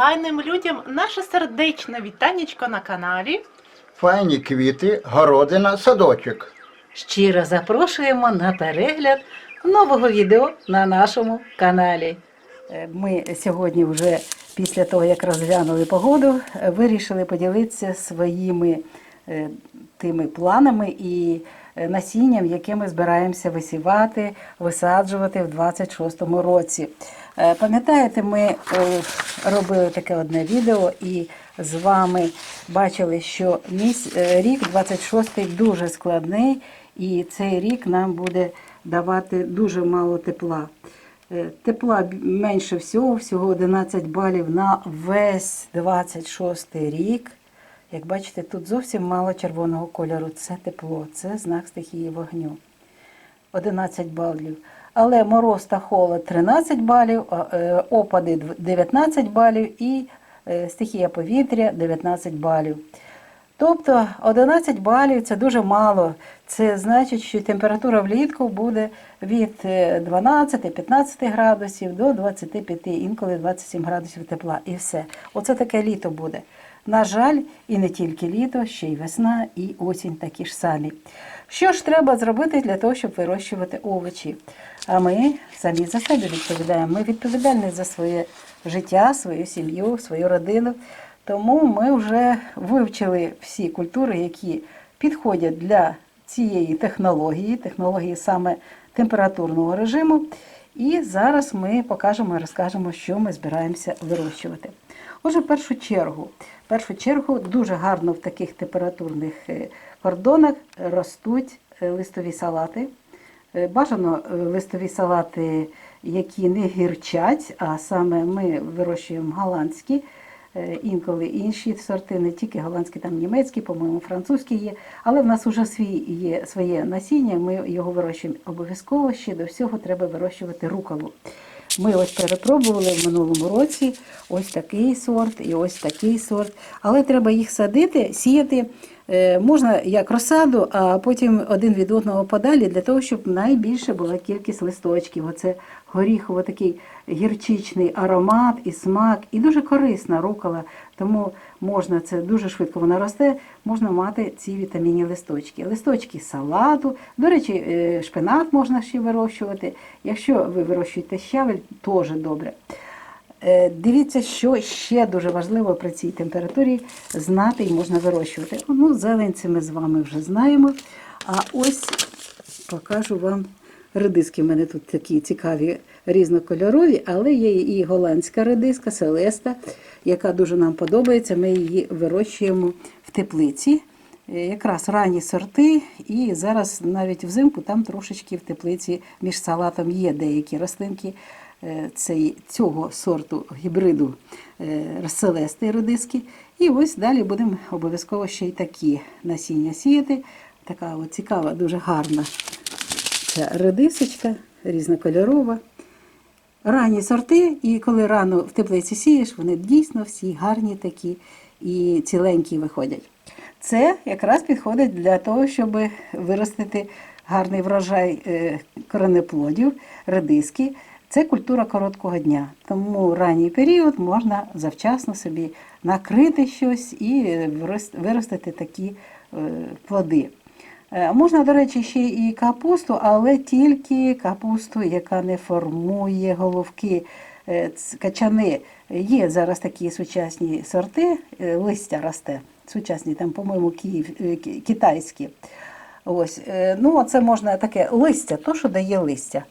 файним людям наше сердечне вітанечко на каналі. Файні квіти, городина, садочок. Щиро запрошуємо на перегляд нового відео на нашому каналі. Е, Ми сьогодні, вже після того, як розглянули погоду, вирішили поділитися своїми е, тими планами і е, насінням, яке ми збираємося висівати, висаджувати в 26-му році. Е, Пам'ятаєте, ми е, робили таке одне відео і з вами бачили, що е, рік 26-й дуже складний, і цей рік нам буде давати дуже мало тепла. Тепла менше всього, всього 11 балів на весь 26 рік. Як бачите, тут зовсім мало червоного кольору. Це тепло, це знак стихії вогню. 11 балів. Але мороз та холод 13 балів, е, опади 19 балів і е, стихія повітря 19 балів. Тобто 11 балів це дуже мало. Це значить, що температура влітку буде від е, 12-15 градусів до 25, інколи 27 градусів тепла. І все. Оце таке літо буде. На жаль, і не тільки літо, ще й весна і осінь такі ж самі. Що ж треба зробити для того, щоб вирощувати овочі? А ми самі за себе відповідаємо. Ми відповідальні за своє життя, свою сім'ю, свою родину. Тому ми вже вивчили всі культури, які підходять для цієї технології, технології саме температурного режиму. І зараз ми покажемо і розкажемо, що ми збираємося вирощувати. Отже, в першу чергу, в першу чергу дуже гарно в таких температурних е, кордонах ростуть е, листові салати. Е, Бажано листові салати, які не гірчать, а саме ми вирощуємо голландські, інколи інші сорти, не тільки голландські, там німецькі, по-моєму, французькі є. Але в нас вже свій є своє насіння, ми його вирощуємо обов'язково. Ще до всього треба вирощувати руколу. Ми ось перепробували в минулому році ось такий сорт і ось такий сорт. Але треба їх садити, сіяти. Е, Можна як розсаду, а потім один від одного подалі, для того, щоб найбільше була кількість листочків. Оце горіхово такий гірчичний аромат і смак, і дуже корисна рукола. Тому можна це дуже швидко вона росте, можна мати ці вітамінні листочки. Листочки салату. До речі, е, шпинат можна ще вирощувати. Якщо ви вирощуєте щавель, теж добре. Е, Дивіться, що ще дуже важливо при цій температурі знати і можна вирощувати. Ну, зеленці ми з вами вже знаємо. А ось покажу вам редиски. У мене тут такі цікаві різнокольорові, але є і голландська редиска, селеста, яка дуже нам подобається. Ми її вирощуємо в теплиці. Е, Якраз ранні сорти, і зараз навіть взимку там трошечки в теплиці між салатом є деякі рослинки цей, цього сорту гібриду е, селести редиски. І ось далі будемо обов'язково ще й такі насіння сіяти. Така от цікава, дуже гарна ця редисочка, різнокольорова. Ранні сорти, і коли рано в теплиці сієш, вони дійсно всі гарні такі і ціленькі виходять. Це якраз підходить для того, щоб виростити гарний врожай е, коренеплодів, редиски. Це культура короткого дня. Тому ранній період можна завчасно собі накрити щось і виростити такі е, плоди. Е, Можна, до речі, ще і капусту, але тільки капусту, яка не формує головки. Е, Качани є зараз такі сучасні сорти, листя росте. Сучасні, там, по-моєму, китайські. Ось, ну, це можна таке листя, то, що дає листя.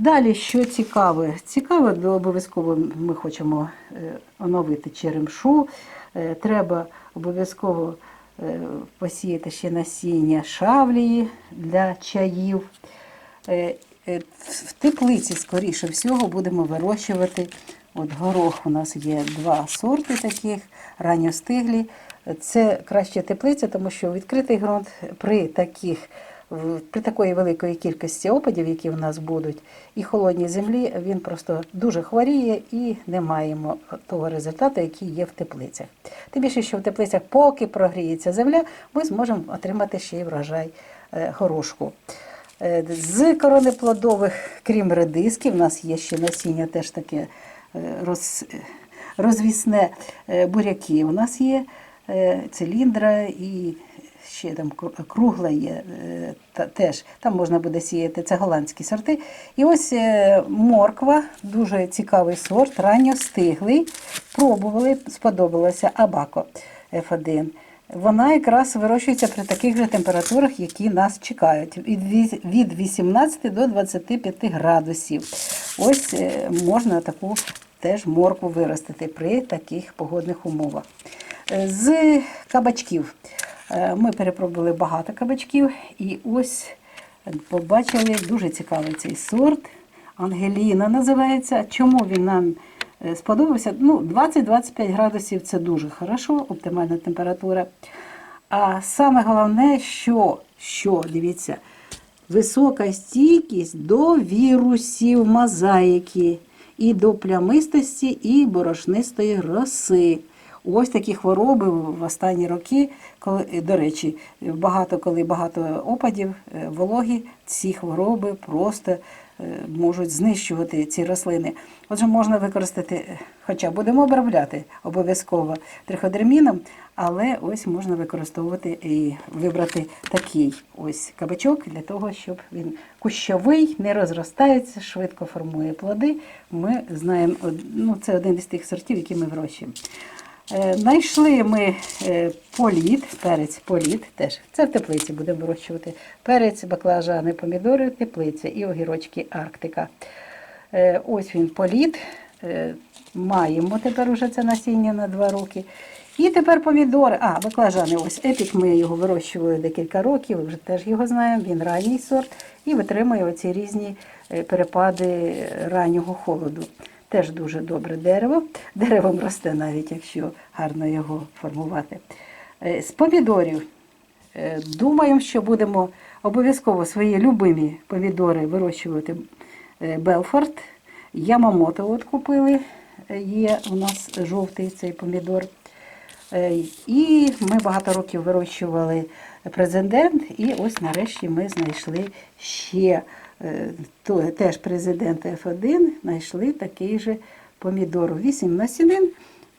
Далі, що цікаве? Цікаве, бо обов'язково ми хочемо е, оновити черемшу. Е, Треба обов'язково е, посіяти ще насіння шавлії для чаїв. В теплиці, скоріше всього, будемо вирощувати. От горох у нас є два сорти таких, ранньостиглі. Це краще теплиця, тому що відкритий ґрунт при таких при такої великої кількості опадів, які в нас будуть, і холодній землі, він просто дуже хворіє і не маємо того результату, який є в теплицях. Тим більше, що в теплицях, поки прогріється земля, ми зможемо отримати ще й врожай е, горошку. Е, З коронеплодових, крім редиски, в нас є ще насіння теж таке е, роз... розвісне буряки. У нас є циліндра і ще там кругла є е, та, теж. Там можна буде сіяти, це голландські сорти. І ось е, морква, дуже цікавий сорт, ранньостиглий. Пробували, сподобалося Абако F1. Вона якраз вирощується при таких же температурах, які нас чекають, від від 18 до 25 градусів. Ось е, можна таку теж моркву виростити при таких погодних умовах. З кабачків. Е, Ми перепробували багато кабачків і ось побачили дуже цікавий цей сорт. Ангеліна називається. Чому він нам е, сподобався? Ну, 20-25 градусів це дуже хорошо, оптимальна температура. А саме головне, що, що дивіться, висока стійкість до вірусів мозаїки, і до плямистості, і борошнистої роси. Ось такі хвороби в останні роки, коли, до речі, багато коли багато опадів, е, вологі, ці хвороби просто е, можуть знищувати ці рослини. Отже, можна використати, е, хоча будемо обробляти обов'язково триходерміном, але ось можна використовувати і вибрати такий ось кабачок для того, щоб він кущовий, не розростається, швидко формує плоди. Ми знаємо, ну, це один із тих сортів, які ми вирощуємо. Е, Знайшли ми е, політ, перець політ, теж це в теплиці будемо вирощувати. Перець, баклажани, помідори, теплиця і огірочки Арктика. Е, Ось він політ. Маємо тепер уже це насіння на два роки. І тепер помідори. А, баклажани, ось епік. Ми його вирощували декілька років, вже теж його знаємо. Він ранній сорт і витримує оці різні перепади раннього холоду. Теж дуже добре дерево. Деревом росте навіть, якщо гарно його формувати. Е, З помідорів Е, Думаємо, що будемо обов'язково свої любимі помідори вирощувати е, Белфорд. Ямамото от купили. Є у нас жовтий цей помідор. І ми багато років вирощували президент, і ось нарешті ми знайшли ще теж президент F1, знайшли такий же помідор. 8 насінин.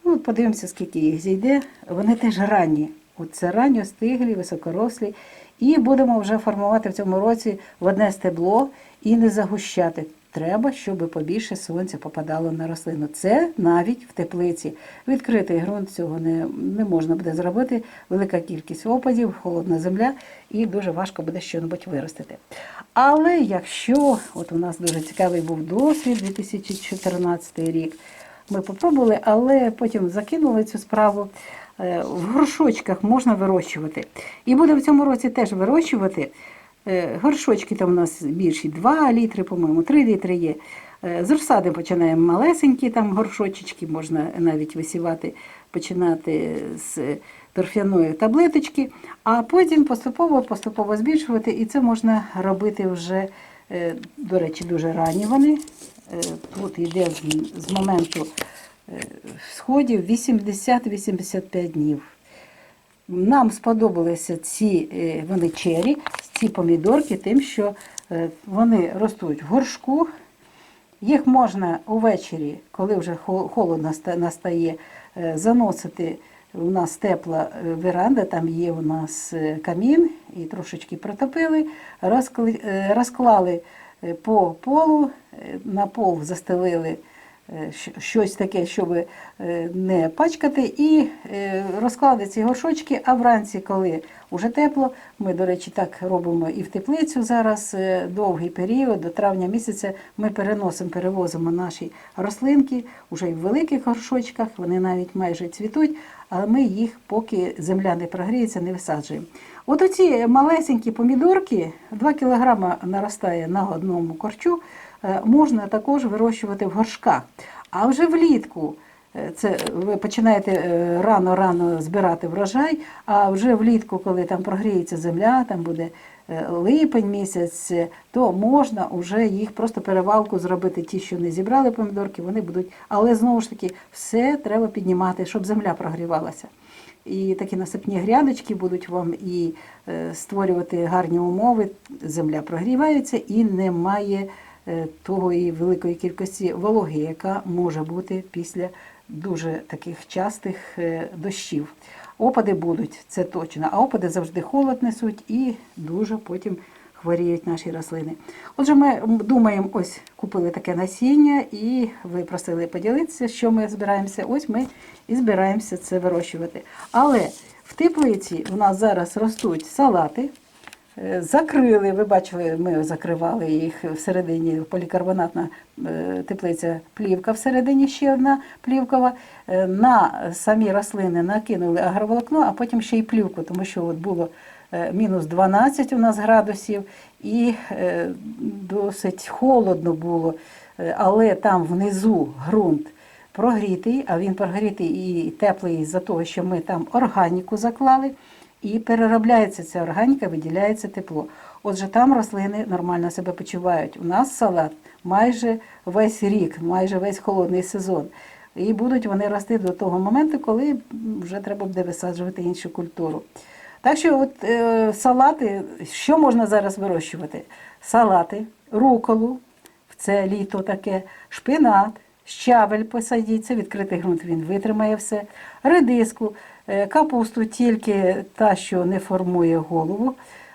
Ну, подивимося, скільки їх зійде. Вони теж ранні. От це ранньо стиглі, високорослі. І будемо вже формувати в цьому році в одне стебло і не загущати. Треба, щоб побільше сонця попадало на рослину. Це навіть в теплиці. Відкритий ґрунт цього не, не можна буде зробити. Велика кількість опадів, холодна земля, і дуже важко буде щось виростити. Але якщо от у нас дуже цікавий був досвід 2014 рік, ми попробували, але потім закинули цю справу. Е, В горшочках можна вирощувати. І буде в цьому році теж вирощувати. Е, Горшочки там у нас більші 2 літри, по-моєму, 3 літри є. Е, З розсади починаємо малесенькі там горшочечки, можна навіть висівати, починати з торфяної таблеточки, а потім поступово поступово збільшувати. І це можна робити вже, е, до речі, дуже ранні вони. Тут йде з- моменту сходів 80-85 днів. Нам сподобалися ці е, вони чері, ці помідорки, тим, що е, вони ростуть в горшку. Їх можна увечері, коли вже холодно настає, е, заносити. У нас тепла веранда, там є у нас камін, і трошечки протопили, розклали по полу, на пол застелили щось таке, щоб е, не пачкати, і е, розклали ці горшочки, а вранці, коли вже тепло, ми, до речі, так робимо і в теплицю зараз е, довгий період, до травня місяця ми переносимо, перевозимо наші рослинки вже і в великих горшочках, вони навіть майже цвітуть, але ми їх, поки земля не прогріється, не висаджуємо. От оці малесенькі помідорки, 2 кг наростає на одному корчу, е, можна також вирощувати в горшках. А вже влітку е, це ви починаєте е, рано-рано збирати врожай, а вже влітку, коли там прогріється земля, там буде е, липень місяць, е, то можна вже їх просто перевалку зробити. Ті, що не зібрали помідорки, вони будуть. Але знову ж таки, все треба піднімати, щоб земля прогрівалася. І такі насипні грядочки будуть вам і е, створювати гарні умови. Земля прогрівається і немає е, тої великої кількості вологи, яка може бути після дуже таких частих е, дощів. Опади будуть, це точно. А опади завжди холод несуть і дуже потім хворіють наші рослини. Отже, ми думаємо, ось купили таке насіння, і ви просили поділитися, що ми збираємося. Ось ми і збираємося це вирощувати. Але в теплиці у нас зараз ростуть салати. Е, Закрили, ви бачили, ми закривали їх всередині полікарбонатна е, теплиця плівка, всередині ще одна плівкова. Е, На самі рослини накинули агроволокно, а потім ще й плівку, тому що от було мінус 12 у нас градусів і досить холодно було, але там внизу ґрунт прогрітий, а він прогрітий і теплий з-за того, що ми там органіку заклали, і переробляється ця органіка, виділяється тепло. Отже, там рослини нормально себе почувають. У нас салат майже весь рік, майже весь холодний сезон. І будуть вони рости до того моменту, коли вже треба буде висаджувати іншу культуру. Так що, от е, салати, що можна зараз вирощувати? Салати, руколу, це літо таке, шпинат, щавель посадіть, це відкритий ґрунт, він витримає все, редиску, капусту тільки та, що не формує голову,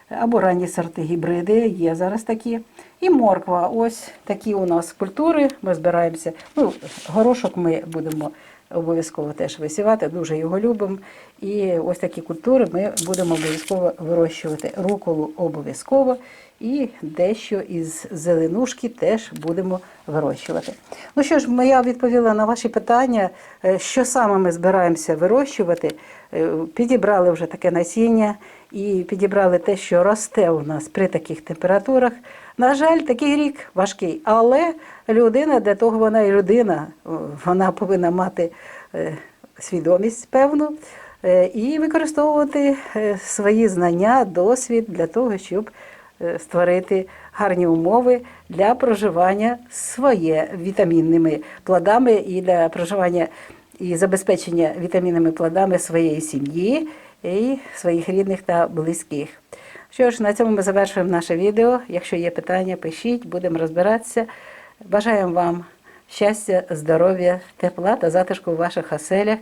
або ранні сорти гібриди, є зараз такі. І морква, ось такі у нас культури, ми збираємося. Ну, горошок ми будемо обов'язково теж висівати, дуже його любимо. І ось такі культури ми будемо обов'язково вирощувати. Руколу обов'язково і дещо із зеленушки теж будемо вирощувати. Ну що ж, я відповіла на ваші питання, е, що саме ми збираємося вирощувати. Е, Підібрали вже таке насіння і підібрали те, що росте у нас при таких температурах. На жаль, такий рік важкий, але людина для того вона і людина, вона повинна мати е, свідомість певну е, і використовувати е, свої знання, досвід для того, щоб створити гарні умови для проживання своє вітамінними плодами і для проживання і забезпечення вітамінними плодами своєї сім'ї і своїх рідних та близьких. Що ж, на цьому ми завершуємо наше відео. Якщо є питання, пишіть, будемо розбиратися. Бажаємо вам щастя, здоров'я, тепла та затишку у ваших оселях.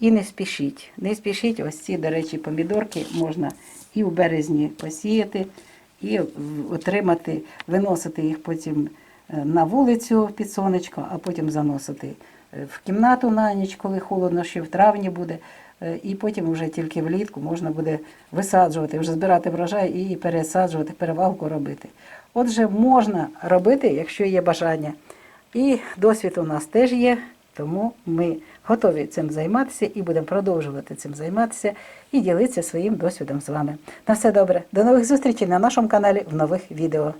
І не спішіть. Не спішіть, ось ці, до речі, помідорки можна і у березні посіяти, і отримати, виносити їх потім е, на вулицю під сонечко, а потім заносити е, в кімнату на ніч, коли холодно, ще в травні буде. Е, І потім вже тільки влітку можна буде висаджувати, вже збирати врожай і пересаджувати, перевалку робити. Отже, можна робити, якщо є бажання. І досвід у нас теж є, тому ми готові цим займатися і будемо продовжувати цим займатися і ділитися своїм досвідом з вами. На все добре. До нових зустрічей на нашому каналі в нових відео.